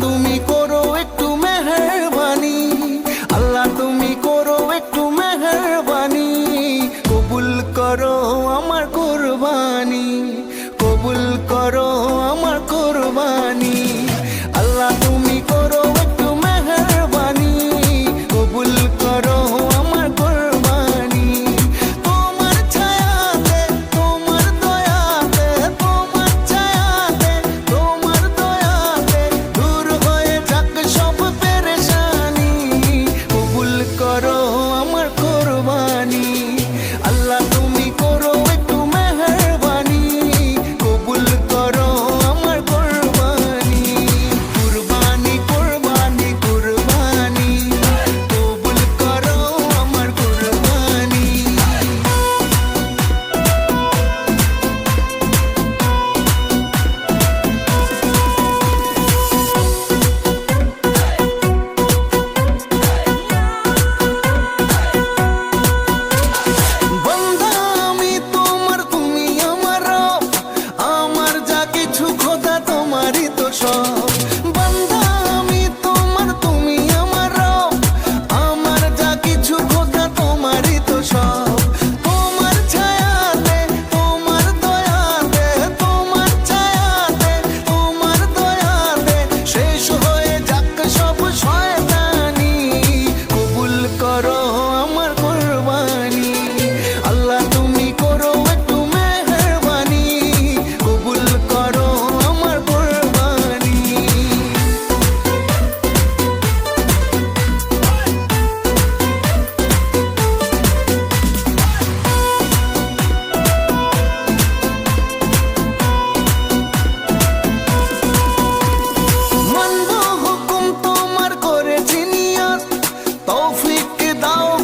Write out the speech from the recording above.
তুমি করো আল্লাহ তুমি করো কবুল করো আমার কোরবানি। কবুল করো আমার কোরবানি। control. Tawfiq dá